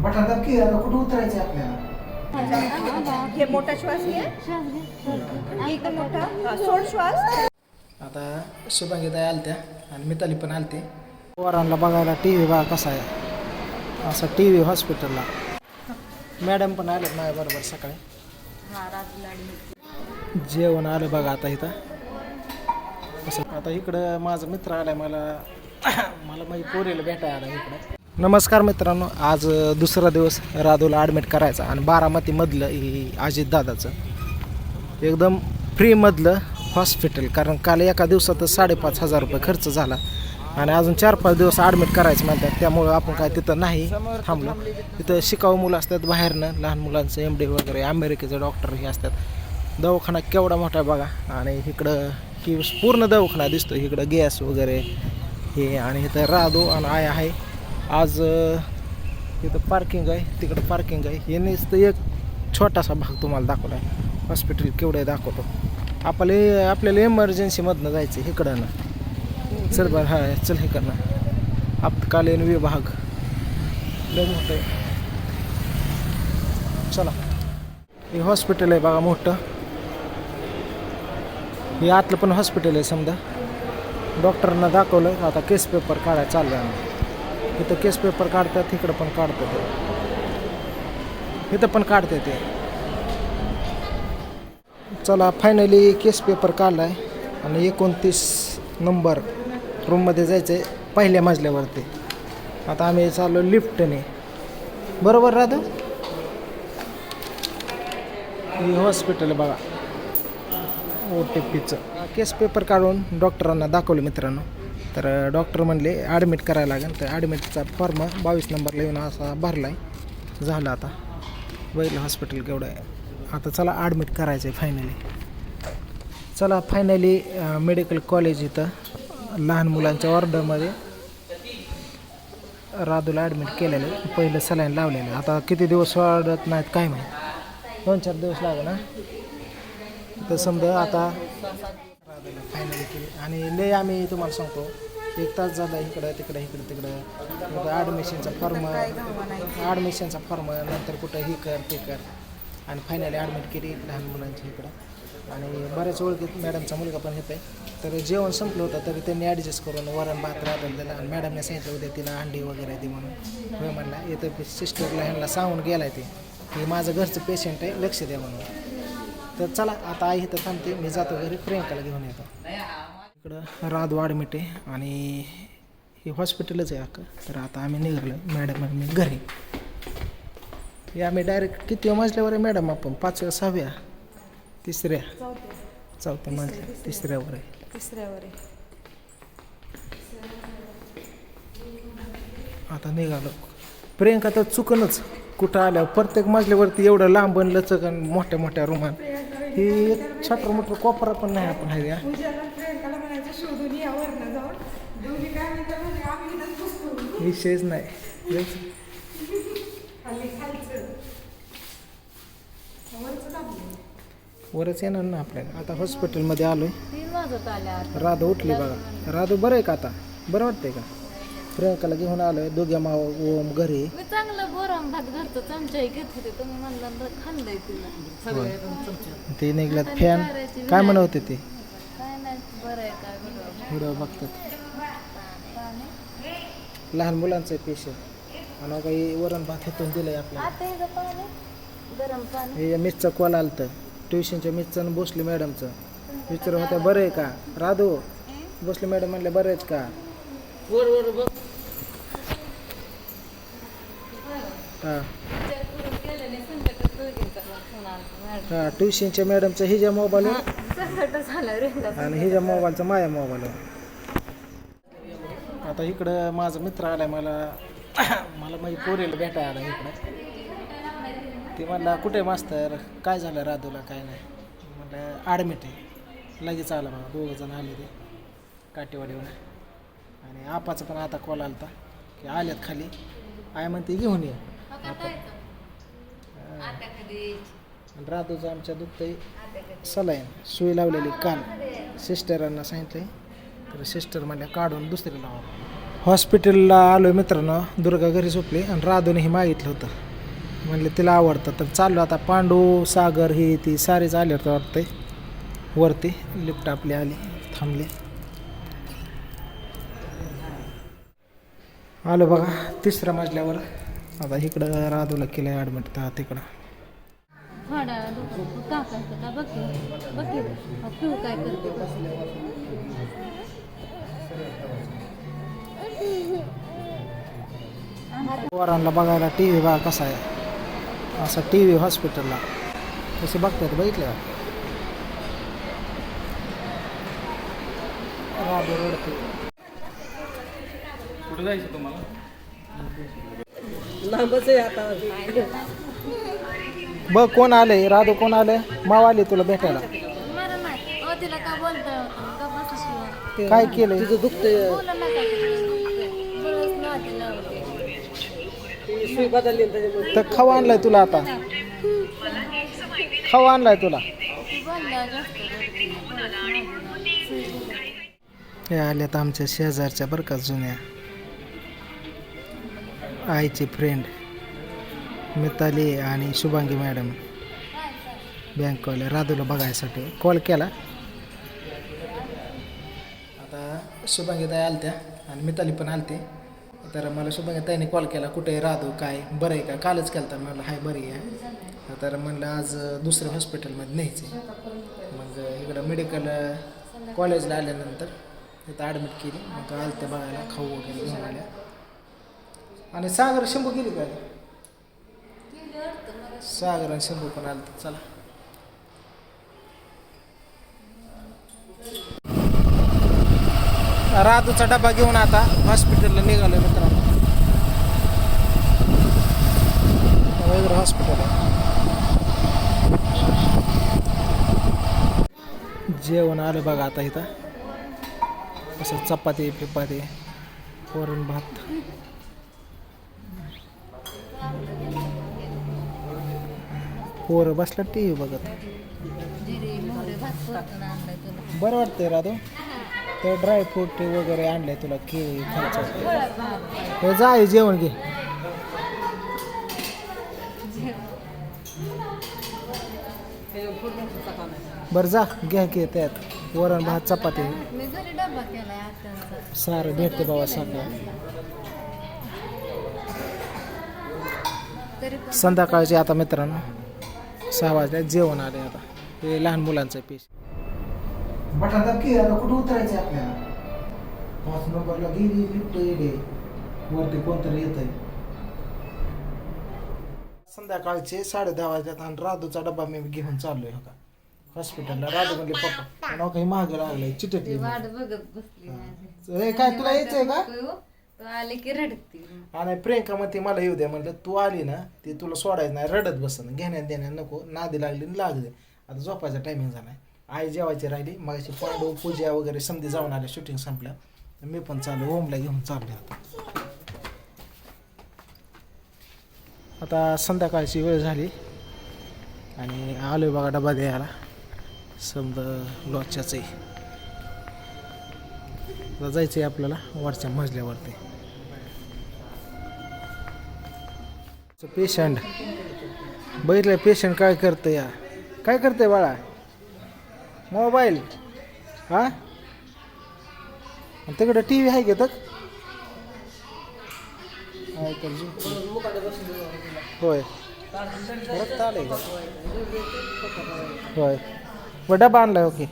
दाब की आता कुठं उतरायचं आपल्याला? हे मोठा श्वास घे. एकदम मोठा. सोड श्वास. आता शुभांगी ताई आलत्या आणि मिताली पण आलते. पोरांना बघायला टी व्ही बघा कसा आहे. असा टी व्ही हॉस्पिटलला मॅडम पण आले माझ्या बरोबर सकाळी. जेवण आलं बघा आता इथं. असं आता इकडं माझा मित्र आलाय मला मला माझी पोरीला भेटायला आला इकडं. नमस्कार मित्रांनो आज दुसरा दिवस राधूला ॲडमिट करायचा आणि बारामतीमधलं ही अजित दादाचं. एकदम फ्रीमधलं हॉस्पिटल कारण काल एका दिवसातच साडेपाच हजार रुपये खर्च झाला. आणि अजून चार पाच दिवस ॲडमिट करायचं म्हणतात त्यामुळं आपण काय तिथं नाही थांबलो. तिथं शिकाऊ मुलं असतात बाहेरनं लहान मुलांचं एम डी वगैरे अमेरिकेचे डॉक्टर हे असतात. दवाखाना केवढा मोठा बघा. आणि इकडं की पूर्ण दवाखाना दिसतो इकडं गॅस वगैरे हे. आणि इथं राधो आणि आय आहे. आज इथं पार्किंग आहे तिकडं पार्किंग आहे. हे तर एक छोटासा भाग तुम्हाला दाखवला आहे हॉस्पिटल केवढं आहे दाखवतो. आपले आपल्याला इमर्जन्सीमधनं जायचं आहे इकडं ना चल बरं हा चल हे करणं आपत्कालीन विभाग. लय मोठं आहे. चला. हे हॉस्पिटल आहे बघा मोठं. हे आतलं पण हॉस्पिटल आहे समजा. डॉक्टरांना दाखवलं आता केस पेपर काढायला चाललं आहे इथं केस पेपर काढतात इकडं पण काढतात इथं पण काढते ते. चला फायनली केस पेपर काढला आहे आणि एकोणतीस नंबर रूममध्ये जायचं आहे पहिल्या मजल्यावरती. आता आम्ही चाललो लिफ्टने. बरोबर राहतो हे हॉस्पिटल आहे बघा. ओ टी पीचं केस पेपर काढून डॉक्टरांना दाखवलं मित्रांनो. तर डॉक्टर म्हणले ॲडमिट करायला लागेल. तर ॲडमिटचा फॉर्म बावीस नंबरला येऊन असा भरला आहे झालं आता. बैल हॉस्पिटल केवढं आहे. आता चला ॲडमिट करायचं आहे फायनली चला फायनली मेडिकल कॉलेज इथं लहान मुलांच्या वॉर्डमध्ये राधूला ॲडमिट केलेलं आहे. पहिलं सलाईन लावलेलं आहे. आता किती दिवस वाढत नाहीत काय माहीत. दोन चार दिवस लागेल ना तर समजा आता राधूला फायनली केली. आणि लय आम्ही तुम्हाला सांगतो एक तास झाला इकडं तिकडं इकडं तिकडं. ॲडमिशनचा फॉर्म ॲडमिशनचा फॉर्म नंतर कुठं हे कर ते कर. आणि फायनली ॲडमिट केली लहान मुलांची इकडं. आणि बऱ्याच ओळखीत मॅडमचा मुलगा पण येत आहे तर जेवण संपलं होतं तरी त्यांनी ॲडजस्ट करून वरण भात राहतात त्याला आणि मॅडमने सांगितलं होतं तिला अंडी वगैरे दे म्हणून. होय म्हणला येतं सिस्टरला ह्यांना सांगून गेलाय ते. की माझं घरचं पेशंट आहे लक्ष द्या म्हणून. तर चला आता आई इथं थांबते. मी जातो घरी प्रियंकाला घेऊन येतो. इकडं राजवाड मिटे आणि हे हॉस्पिटलच आहे अख्खं. तर आता आम्ही निघालो. मॅडम आणि मी घरी. हे आम्ही डायरेक्ट किती मजल्यावर आहे मॅडम आपण? पाचव्या सहाव्या? तिसऱ्या? चौथ्या मजल्या तिसऱ्यावर आहे. तिसऱ्यावर आहे. आता निघालो. प्रियंका तर चुकनच कुठं आल्यावर प्रत्येक मजल्यावरती एवढं लांबन लचक आणि मोठ्या मोठ्या रुमात ही छटर मोटर कोपरा पण नाही आपण आहे या विषयच नाही. वरच येणार ना आपल्याला. आता हॉस्पिटलमध्ये आल्या. राधू उठली बघा. राधू बरं आहे का आता? बरं वाटतंय का? प्रियंकाला घेऊन आलोय. दोघ्या माव ओम घरी. ते निघल्यात. फॅन काय म्हणत होते ते काय नाही बरं आहे काय बरं व्हिडिओ बघतात. लहान मुलांचं पेशंट. आणि काही वरण भात हेतून दिलंय आपल्याला. आता हे पाणी गरम पाणी. हे मिसचं कॉल आलतं. ट्युशनच्या मिसचं भोसले मॅडमचं. विचार होत्या बरं आहे का? राधू भोसले मॅडम म्हणले बरं आहेत का? हा. हा ट्युशनच्या मॅडमचं हिच्या मोबाईल संकट झालं रे आणि हिच्या मोबाईलचा माझ्या मोबाईलवर आता इकडं माझा मित्र आलाय मला मला माझी पोरीला भेटायला आला इकडं. ती म्हणला कुठे मास्तर? काय झालं राधूला? काय नाही. म्हणलं ॲडमिट आहे. लगेच आला बाबा दोघं जण आले ते काटेवाडीवर आणि आपाचा पण आता कॉल आलता की आल्यात खाली. आय म्हणते घेऊन ये. आपण आणि राधूचं आमच्या दुखतंय. सलाईन सुई लावलेली कान. सिस्टरांना सांगितलंय. तर सिस्टर म्हणल्या काढून दुसरी लावा. हॉस्पिटलला आलो मित्रांनो. दुर्गा घरी झोपली आणि राधूने हे मागितलं होतं. म्हणले तिला आवडतं. तर चाललो आता. पांडू सागर ही ती सारेच आले होते वाटतंय. वरती लिफ्ट आपली आली थांबली. आलो बघा तिसऱ्या मजल्यावर. आता इकडं राधूला केलं ॲडमिट तर तिकडं थोडा टाकायचं का बघ. बघ तू काय करते. पोरांना बघायला टी व्ही बघा कसा आहे असा टी व्ही हॉस्पिटलला कसे बघतात बघितलं का राधू रडते. बघ कोण आले राधू कोण आले माव आले तुला भेटायला. बरं नाही अहो, तिला का बोलता का बसू शिवाय काय केलंय? तुझं दुखतंय. बोला नका बळच नादी लावते तर खावा आणलाय तुला आता. खावा आणलाय तुला. ती बोलला जास्त हे आल्यात आमच्या शेजारच्या बरं का जुन्या आईचे फ्रेंड मिताली आणि शुभांगी मॅडम बँकवाले राधूला बघायसाठी कॉल केला. आता शुभांगी ताई आलत्या आणि मिताली पण आलती. तर मला शुभांगी ताईने कॉल केला कुठे आहे राधू? काय? बरं आहे का? कालच केला तर म्हणलं हाय बरी आहे. तर म्हणलं आज दुसऱ्या हॉस्पिटलमध्ये न्यायचं मग इकडं मेडिकल कॉलेजला आल्यानंतर तिथं ॲडमिट केली. मग आलते बघायला खाऊ वगैरे घेऊन आल्या. आणि सागर शंभू गेली का? सागर आणि शंभू पण आलं चला. राधूचा डबा घेऊन आता हॉस्पिटलला निघालो मित्रांनो. वगैरे हॉस्पिटल जेवण आलं बघा आता इथं. असं चपाती पिपाती वरण भात. पोरं बसला टी व्ही बघत. बरं वाटतंय राधू. ते ड्रायफ्रूट वगैरे आणलंय तुला केळी खायचं हे हो, जा जेवण घे. बरं जा घ्या घे त्यात. वरण भात चपाती. सारं भेटते बाबा सगळं संध्याकाळचे आता मित्रांनो. सहा वाजल्या जेवण आले आता. हे लहान मुलांचं पीस बटा की आता कुठं उतरायचं आपल्याला? पाच नंबरला गेली लिफ्ट येते वरती कोणतरी येत आहे संध्याकाळचे साडे दहा वाजल्यात आणि राधूचा डबा मी घेऊन चाललोय हो का? हॉस्पिटलला. राधू म्हणले पप्पा नाव काही महाग लागलंय चिटकली वाट बघत बसली माझी. हे काय तुला यायचंय का? तू की रडती. आणि प्रियंका म्हणते मला येऊ द्या म्हणलं तू आली ना ती तुला सोडायचं नाही रडत बसन घेण्यात देण्यात नको नादी लागली आणि लागली आता झोपायचा टायमिंग झाला आई जेवायची राहिली मगाशी पांडू पूजा वगैरे समधी जाऊन आले शूटिंग संपल्या. मी पण चालू ओमला घेऊन चालले आता. आता संध्याकाळची वेळ झाली आणि आलो बघा डबा द्यायला. समजा लॉजच्याच आहे जायचं आहे आपल्याला वरच्या मजल्यावरती. पेशंट बघितलं पेशंट काय करतं या? काय करते बाळा? मोबाईल हा? तिकडे टी व्ही आहे घेतात होय. आलंय होय. ओके.